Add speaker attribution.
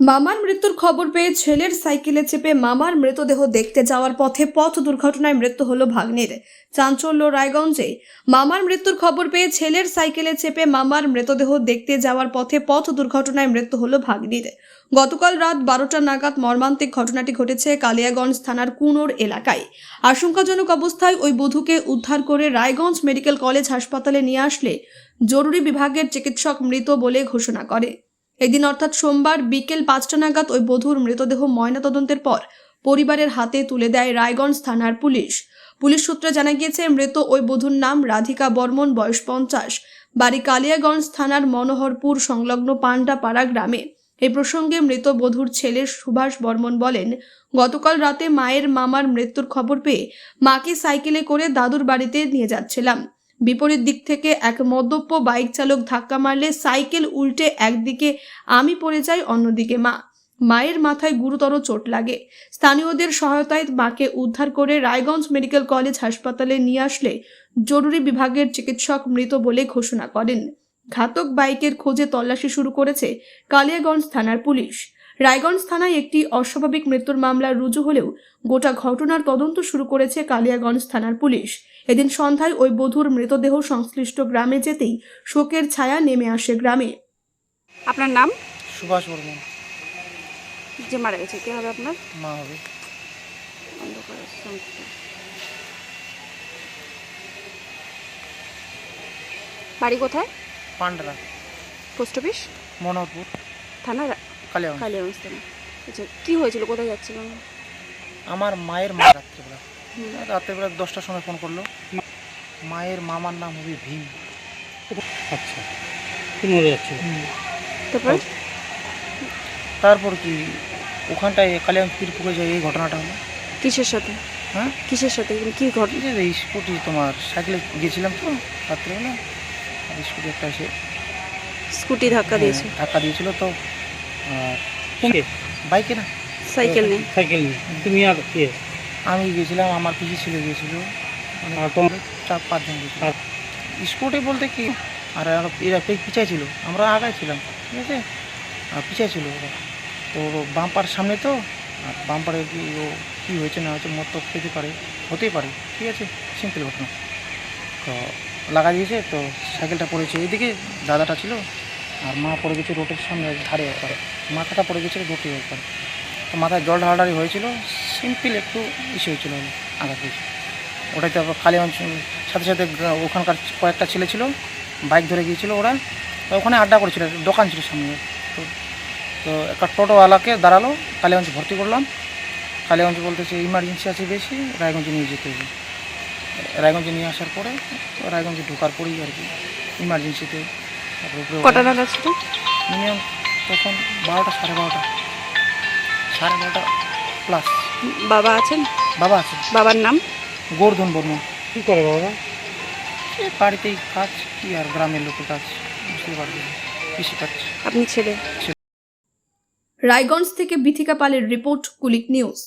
Speaker 1: মামার মৃত্যুর খবর পেয়ে ছেলের সাইকেলে চেপে মামার মৃতদেহ দেখতে যাওয়ার পথে পথ দুর্ঘটনায় মৃত্যু হলো ভাগ্নির। চাঞ্চল্য রায়গঞ্জে মামার মৃত্যুর খবর পেয়ে ছেলের সাইকেলে চেপে মামার মৃতদেহ দেখতে যাওয়ার পথে পথ দুর্ঘটনায় মৃত্যু হলো ভাগ্নির। গতকাল রাত বারোটা নাগাদ মর্মান্তিক ঘটনাটি ঘটেছে কালিয়াগঞ্জ থানার কুনোর এলাকায়। আশঙ্কাজনক অবস্থায় ওই বধূকে উদ্ধার করে রায়গঞ্জ মেডিকেল কলেজ হাসপাতালে নিয়ে আসলে জরুরি বিভাগের চিকিৎসক মৃত বলে ঘোষণা করে। এদিন অর্থাৎ সোমবার বিকেল পাঁচটা নাগাদ ওই বধূর মৃতদেহ ময়নাতদন্তের পর পরিবারের হাতে তুলে দেয় রায়গঞ্জ থানার পুলিশ। পুলিশ সূত্রে জানা গিয়েছে, মৃত ওই বধূর নাম রাধিকা বর্মন, বয়স পঞ্চাশ, বাড়ি কালিয়াগঞ্জ থানার মনোহরপুর, সংলগ্ন পান্ডাপাড়া গ্রামে। এই প্রসঙ্গে মৃত বধূর ছেলে সুভাষ বর্মন বলেন, গতকাল রাতে মায়ের মামার মৃত্যুর খবর পেয়ে মাকে সাইকেলে করে দাদুর বাড়িতে নিয়ে যাচ্ছিলাম। বিপরীত দিক থেকে এক মদ্যপ বাইক চালক ধাক্কা মারলে সাইকেল উল্টে একদিকে, আমি পড়ে যাই অন্যদিকে। মা, মায়ের মাথায় গুরুতর চোট লাগে। স্থানীয়দের সহায়তায় মাকে উদ্ধার করে রায়গঞ্জ মেডিকেল কলেজ হাসপাতালে নিয়ে আসলে জরুরি বিভাগের চিকিৎসক মৃত বলে ঘোষণা করেন। ঘাতক বাইকের খোঁজে তল্লাশি শুরু করেছে কালিয়াগঞ্জ থানার পুলিশ। রায়গঞ্জ থানায় একটি অস্বাভাবিক মৃত্যুর মামলা রুজু হলেও গোটা ঘটনার তদন্ত শুরু করেছে কালিয়াগঞ্জ থানার পুলিশ। এদিন সন্ধ্যায় ওই বধূর মৃতদেহ সংশ্লিষ্ট গ্রামে যেতেই শোকের ছায়া নেমে আসে গ্রামে।
Speaker 2: আপনার নাম?
Speaker 3: সুভাষ বর্মন।
Speaker 2: যে মারা গেছে কে হবে আপনার?
Speaker 3: মা হবে।
Speaker 2: বাড়ি কোথায়?
Speaker 3: পান্ডরা।
Speaker 2: Post office?
Speaker 3: মনোহরপুর।
Speaker 2: থানা
Speaker 3: কালিয়াগঞ্জ।
Speaker 2: থানা আচ্ছা কি হয়েছিল? কোথায় যাচ্ছিলাম
Speaker 3: আমার মায়ের মা রাত্রেবেলা। রাত্রেবেলা দশটার সময় ফোন করল। মায়ের মামার নাম হবে ভীম।
Speaker 4: আচ্ছা
Speaker 2: তারপর?
Speaker 3: তারপর কি ওখানটায় কালিয়াগঞ্জ পীরপুকুরে যায় এই ঘটনাটা হলো।
Speaker 2: কিসের সাথে?
Speaker 3: হ্যাঁ?
Speaker 2: কিসের সাথে? কি ঘটনা
Speaker 3: এই স্কুটি তোমার সাইকেলে গেছিলাম তো রাত্রেবেলা। আর স্কুটি একটা এসে
Speaker 2: স্কুটি ধাক্কা দিয়েছে।
Speaker 3: হ্যাঁ, ধাক্কা দিয়েছিল তো। বাইকে না।
Speaker 2: সাইকেল নিয়ে।
Speaker 4: সাইকেল নিয়ে। তুমি আর কে?
Speaker 3: আমি গেছিলাম আমার পিসি ছিল গিয়েছিল মানে
Speaker 4: আর তোমার?
Speaker 3: চার পাঁচজন গেছিল।
Speaker 4: আর-
Speaker 3: স্কুটি বলতে কি আর আর এরা পে- পিছায় ছিল? আমরা আগায় ছিলাম ঠিক আছে? আর পিছায় ছিল ওরা। তো বাম্পার সামনে তো আর বাম্পারে কি ও কী হয়েছে না হয়েছে মদ তো খেতে পারে হতেই পারে ঠিক আছে? সিম্পল ঘটনা। তো লাগা দিয়েছে তো সাইকেলটা পড়েছে। এদিকে দাদাটা ছিল আর মা পড়ে গেছে রোডের সামনে ধারে একবারে। মাথাটা পড়ে গেছিল রোডে একবারে। তো মাথায় জল ঢালাঢালি হয়েছিল সিম্পল একটু ইসে হয়েছিল আঘাত হয়েছে ওটাই তো আবার কালী সাথে সাথে ওখানকার কয়েকটা ছেলে ছিল, বাইক ধরে গিয়েছিল ওরা, তো ওখানে আড্ডা করেছিল, দোকান ছিল সামনে। তো তো একটা টোটোওয়ালাকে দাঁড়াল, কালীগঞ্জ ভর্তি করলাম। কালীগঞ্জ বলতেছে ইমার্জেন্সি আছে বেশি, রায়গঞ্জে নিয়ে যেতে হবে। রায়গঞ্জে নিয়ে আসার পরে, রায়গঞ্জে ঢোকার পরেই আর কি ইমার্জেন্সিতে তারপর
Speaker 2: কটা নাগাদ ছিল
Speaker 3: মিনিমাম তখন বারোটা সাড়ে বারোটা। সাড়ে বারোটা প্লাস
Speaker 2: বাবা আছেন?
Speaker 3: বাবা আছে।
Speaker 2: বাবার নাম?
Speaker 3: গোর্ধন বর্মন।
Speaker 4: কি করে বাবা?
Speaker 3: বাড়িতেই কাজ কি আর গ্রামের লোকের কাজ বুঝতে পারবে কৃষিকাজ
Speaker 2: আপনি ছেলে।
Speaker 1: রায়গঞ্জ থেকে বিথিকা পালের রিপোর্ট কুলিক নিউজ।